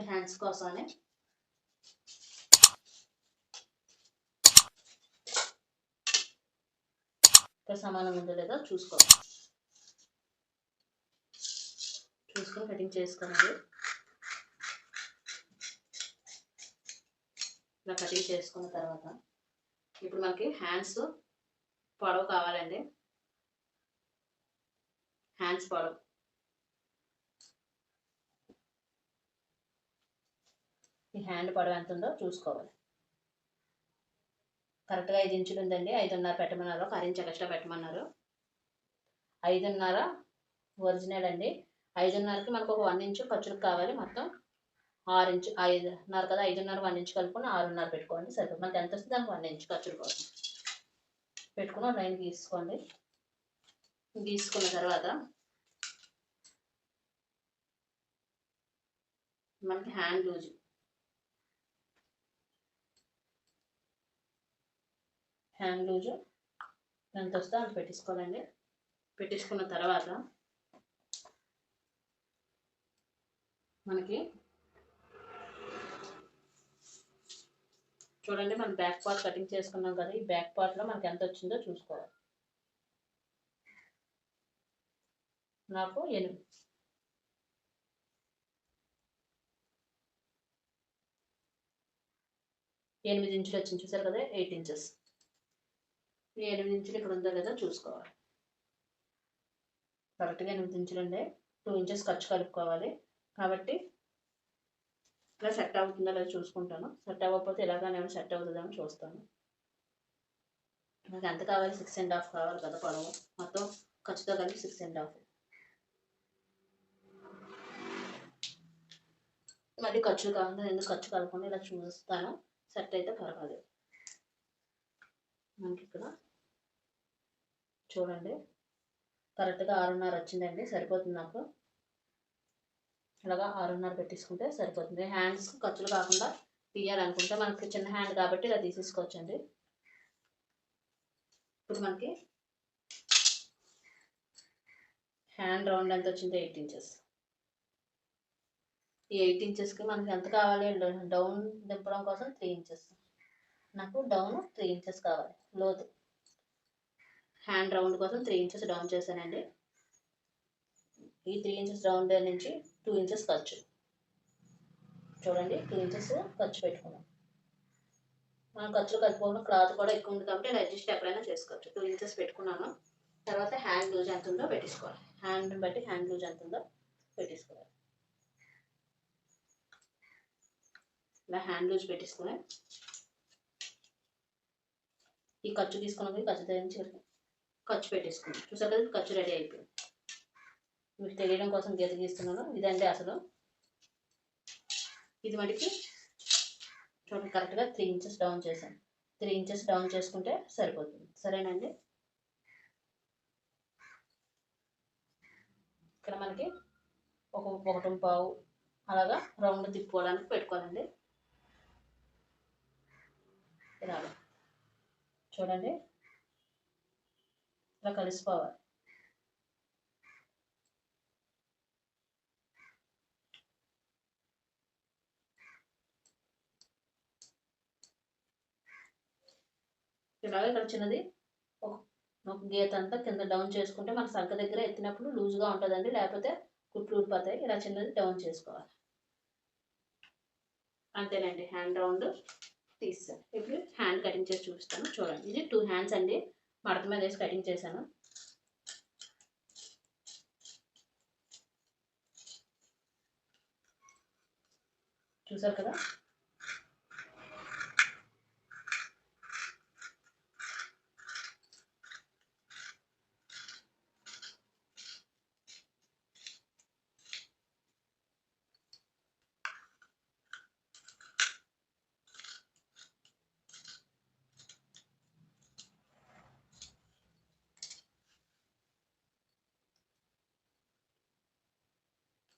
ఇప్పుడు హ్యాండ్స్ కోసమని సమానం ఉందో లేదో చూసుకోవాలి. చూసుకొని కటింగ్ చేసుకోండి. ఇలా కటింగ్ చేసుకున్న తర్వాత ఇప్పుడు మనకి హ్యాండ్స్ పొడవు కావాలండి. హ్యాండ్స్ పొడవు. హ్యాండ్ పొడవు ఎంత ఉందో చూసుకోవాలి. కరెక్ట్గా ఐదు ఇంచులు ఉందండి. ఐదున్నర పెట్టమన్నారు. ఒక ఇంచ్ ఎక్స్ట్రా పెట్టమన్నారు. ఐదున్నర ఒరిజినల్ అండి. ఐదున్నరకి మనకు ఒక వన్ ఇంచు ఖర్చులకు కావాలి. మొత్తం ఆరు ఇంచు ఐదున్నర కదా ఐదున్నర వన్ ఇంచు కలుపుకొని ఆరున్నర పెట్టుకోండి. సరిపోతుంది. మనకి ఎంత వస్తుంది? దానికి వన్ ఇంచు ఖర్చులు కోసం పెట్టుకుని లైన్ గీసుకోండి. గీసుకున్న తర్వాత మనకి హ్యాండ్ లూజ్ హ్యాండ్ లూజు. ఎంత వస్తే అంత పెట్టేసుకోవాలండి. పెట్టేసుకున్న తర్వాత మనకి చూడండి మనం బ్యాక్ పార్ట్ కటింగ్ చేసుకున్నాం కదా ఈ బ్యాక్ పార్ట్లో మనకి ఎంత వచ్చిందో చూసుకోవాలి. నాకు ఎనిమిది. ఎనిమిది ఇంచులు వచ్చింది చూసారు కదా ఎయిట్ ఇంచెస్. ఎనిమిది ఇంచులు ఇక్కడ ఉందో లేదో చూసుకోవాలి. కరెక్ట్గా ఎనిమిది ఇంచులు ఉండే టూ ఇంచెస్ ఖర్చు కలుపుకోవాలి. కాబట్టి ఇలా సెట్ అవుతుందో లేదో చూసుకుంటాను. సెట్ అవ్వకపోతే ఇలాగానే సెట్ అవుతుందని చూస్తాను. నాకు ఎంత కావాలి? సిక్స్ అండ్ హాఫ్ కావాలి కదా పొడవు. మొత్తం ఖర్చుతో కలిపి సిక్స్ అండ్ హాఫ్ మళ్ళీ ఖర్చు కాకుండా ఎందుకు ఖర్చు కలగకుండా ఇలా చూస్తాను. సెట్ అయితే పర్వాలేదు. మనకి ఇక్కడ చూడండి. కరెక్ట్గా ఆరున్నర వచ్చిందండి. సరిపోతుంది నాకు. ఇలాగా ఆరున్నర పెట్టేసుకుంటే సరిపోతుంది. హ్యాండ్స్ ఖర్చులు కాకుండా తీయాలనుకుంటే మనకి చిన్న హ్యాండ్ కాబట్టి ఇలా తీసేసుకోవచ్చండి. ఇప్పుడు మనకి హ్యాండ్ రౌండ్ ఎంత వచ్చింది ఎయిట్ ఇంచెస్. ఈ ఎయిట్ ఇంచెస్కి మనకి ఎంత కావాలి? డౌన్ దింపడం కోసం త్రీ ఇంచెస్. నాకు డౌన్ త్రీ ఇంచెస్ కావాలి. లోతు. హ్యాండ్ రౌండ్ కోసం త్రీ ఇంచెస్ డౌన్ చేశానండి. ఈ త్రీ ఇంచెస్ రౌండ్ నుంచి టూ ఇంచెస్ ఖర్చు. చూడండి టూ ఇంచెస్ ఖర్చు పెట్టుకున్నాం. మనం ఖర్చులు కలుపుకోవడం క్లాత్ కూడా ఎక్కువ ఉంది కాబట్టి ఇలా అడ్జస్ట్ ఎక్కడైనా చేసుకోవచ్చు. టూ ఇంచెస్ పెట్టుకున్నాను. తర్వాత హ్యాండ్ లూజ్ ఎంత ఉందో పెట్టేసుకోవాలి. హ్యాండ్ బట్టి హ్యాండ్ లూజ్ ఎంత ఉందో పెట్టేసుకోవాలి. ఇలా హ్యాండ్ లూజ్ పెట్టేసుకుని ఈ ఖర్చు తీసుకున్నప్పుడు ఖర్చు తగ్గించి ఖర్చు పెట్టేసుకున్నాం. చూసారు కదా ఖర్చు రెడీ అయిపోయింది. మీకు తెలియడం కోసం గీత గీస్తున్నాను. ఇదండి అసలు. ఇది మటుకి చూడండి కరెక్ట్గా త్రీ ఇంచెస్ డౌన్ చేశాను. త్రీ ఇంచెస్ డౌన్ చేసుకుంటే సరిపోతుంది. సరేనండి? ఇక్కడ మనకి ఒక ఒకటి పావు అలాగా రౌండ్ తిప్పుకోవడానికి పెట్టుకోవాలండి. ఇలా చూడండి. ఇలా కలిసిపోవాలి. ఇలాగే ఇక్కడ చిన్నది ఒక ఒక గీత అంతా కింద డౌన్ చేసుకుంటే మన సంఖ దగ్గర ఎత్తినప్పుడు లూజ్గా ఉంటుందండి లేకపోతే కుట్లు ఊడిపోతాయి. ఇలా చిన్నది డౌన్ చేసుకోవాలి. అంతేనండి. హ్యాండ్ రౌండ్ తీస్తాను ఇప్పుడు హ్యాండ్ కటింగ్ చేసి చూపిస్తాను. చూడండి. ఇది టూ హ్యాండ్స్ అండి. మడత మీద వేసి కటింగ్ చేశాను. చూసారు కదా?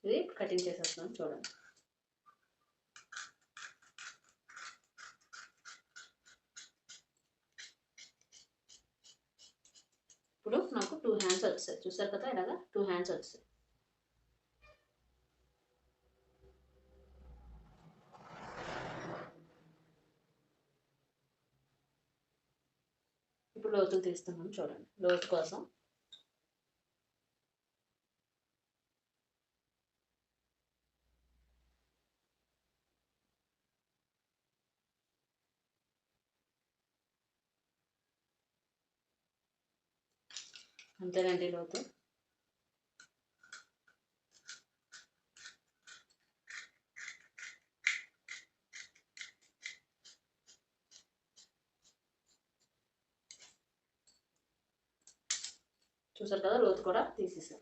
ఇది కటింగ్ చేసేస్తున్నాం చూడండి. ఇప్పుడు నాకు టూ హ్యాండ్స్ వచ్చాయి చూసారు కదా ఇలాగా టూ హ్యాండ్స్ వచ్చాయి ఇప్పుడు లోతులు తీస్తున్నాం చూడండి. లోతు కోసం అంతేనండి లోతు చూసారు కదా లోతు కూడా తీసేసాం